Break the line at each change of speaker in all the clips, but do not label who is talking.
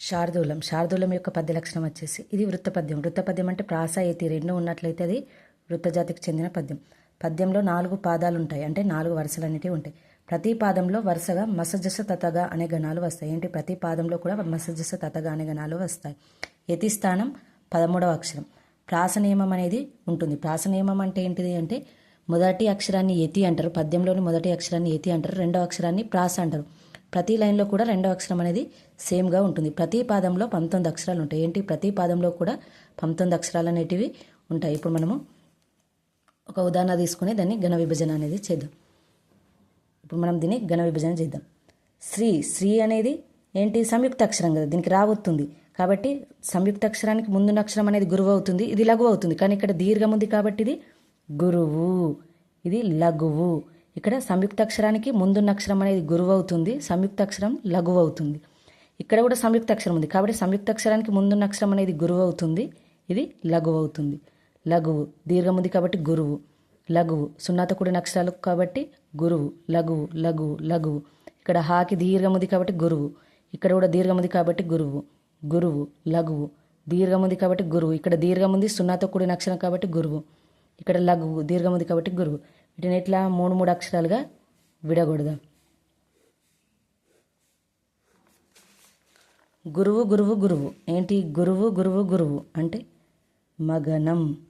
శార్దూలం. శార్దూలం యొక్క పద్య లక్షణం వచ్చేసి ఇది వృత్తపద్యం వృత్తపద్యం అంటే ప్రాస ఏతి రెండు ఉన్నట్లయితే అది వృత్తజాతికి చెందిన పద్యం. పద్యంలో నాలుగు పాదాలు ఉంటాయి అంటే నాలుగు వరుసలు అనేటివి ఉంటాయి. ప్రతి పాదంలో వరుసగా మసజస తతగా అనే గణాలు వస్తాయి. ఏంటి? ప్రతి పాదంలో కూడా మసజస తతగా అనే గణాలు వస్తాయి. యతిస్థానం పదమూడవ అక్షరం. ప్రాస నియమం అనేది ఉంటుంది. ప్రాస నియమం అంటే ఏంటిది అంటే మొదటి అక్షరాన్ని యతి అంటారు. పద్యంలోని మొదటి అక్షరాన్ని యతి అంటారు. రెండవ అక్షరాన్ని ప్రాస అంటారు. ప్రతి లైన్లో కూడా రెండవ అక్షరం అనేది సేమ్గా ఉంటుంది. ప్రతి పాదంలో పంతొమ్మిది అక్షరాలు ఉంటాయి. ఏంటి? ప్రతి పాదంలో కూడా పంతొమ్మిది అక్షరాలు అనేటివి ఉంటాయి. ఇప్పుడు మనము ఒక ఉదాహరణ తీసుకుని దాన్ని ఘన విభజన అనేది చేద్దాం. ఇప్పుడు మనం దీన్ని ఘన విభజన చేద్దాం. శ్రీ శ్రీ అనేది ఏంటి? సంయుక్త అక్షరం కదా. దీనికి రావొస్తుంది కాబట్టి సంయుక్త అక్షరానికి ముందున్న అక్షరం అనేది గురువు అవుతుంది. ఇది లఘువు అవుతుంది. కానీ ఇక్కడ దీర్ఘం ఉంది కాబట్టి ఇది గురువు. ఇది లఘువు. ఇక్కడ సంయుక్త అక్షరానికి ముందున్న అక్షరం అనేది గురువు అవుతుంది సంయుక్త అక్షరం లఘువు అవుతుంది ఇక్కడ కూడా సంయుక్తాక్షరం ఉంది. కాబట్టి సంయుక్త అక్షరానికి ముందున్న అక్షరం అనేది గురువు అవుతుంది ఇది లఘువు అవుతుంది లఘువు దీర్ఘం ఉంది కాబట్టి గురువు. లఘువు సున్నాత కూడిన అక్షరాలు కాబట్టి గురువు. లఘువు లఘువు లఘువు. ఇక్కడ హాకి దీర్ఘం ఉంది కాబట్టి గురువు. ఇక్కడ కూడా దీర్ఘం ఉంది కాబట్టి గురువు. గురువు లఘువు. దీర్ఘం ఉంది కాబట్టి గురువు. ఇక్కడ దీర్ఘం ఉంది సున్నాతో కూడిన అక్షరం కాబట్టి గురువు. ఇక్కడ లఘువు దీర్ఘం ఉంది కాబట్టి గురువు. వీటిని ఇట్లా మూడు మూడు అక్షరాలుగా విడగొడదాం. గురువు గురువు గురువు. ఏంటి? గురువు గురువు గురువు అంటే మగనం.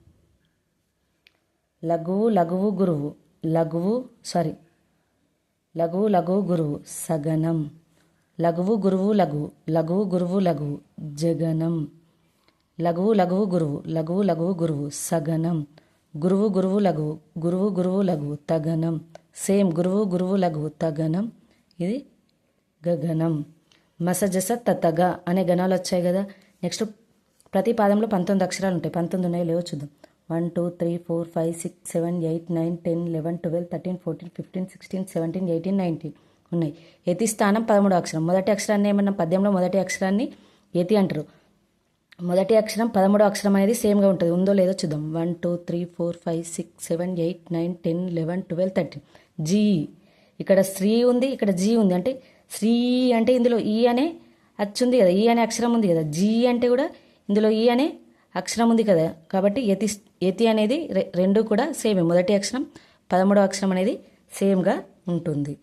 లఘువు లఘువు గురువు. లఘువు సారీ లఘువు లఘువు గురువు. సగనం. లఘువు గురువు లఘువు. లఘువు గురువు లఘువు. జగనం. లఘువు లఘువు గురువు. లఘువు లఘువు గురువు. సగనం. గురువు గురువు లఘువు గురువు గురువు లఘువు తగనం. సేమ్ గురువు గురువు లఘువు తగనం. ఇది గగనం. మసజస తతగ అనే గణాలు వచ్చాయి కదా. నెక్స్ట్ ప్రతి పాదంలో పంతొమ్మిది అక్షరాలు ఉంటాయి. పంతొమ్మిది ఉన్నాయో లేవో చూద్దాం. One two three four five six seven eight nine ten eleven twelve thirteen fourteen fifteen sixteen seventeen eighteen nineteen ఉన్నాయి. యతి స్థానం పదమూడు అక్షరం. మొదటి అక్షరాన్ని ఏమన్నా? పద్యంలో మొదటి అక్షరాన్ని యతి అంటారు. మొదటి అక్షరం పదమూడో అక్షరం అనేది సేమ్గా ఉంటుంది. ఉందో లేదో చూద్దాం. One two three four five six seven eight nine ten eleven twelve thirteen. G. ఇక్కడ శ్రీ ఉంది ఇక్కడ జీ ఉంది. అంటే శ్రీ అంటే ఇందులో ఈ అనే అచ్చుంది కదా. ఈ అనే అక్షరం ఉంది కదా. జీ అంటే కూడా ఇందులో ఈ అనే అక్షరం ఉంది కదా. కాబట్టి యతి యతి అనేది రె- రెండు కూడా సేమే. మొదటి అక్షరం పదమూడో అక్షరం అనేది సేమ్గా ఉంటుంది.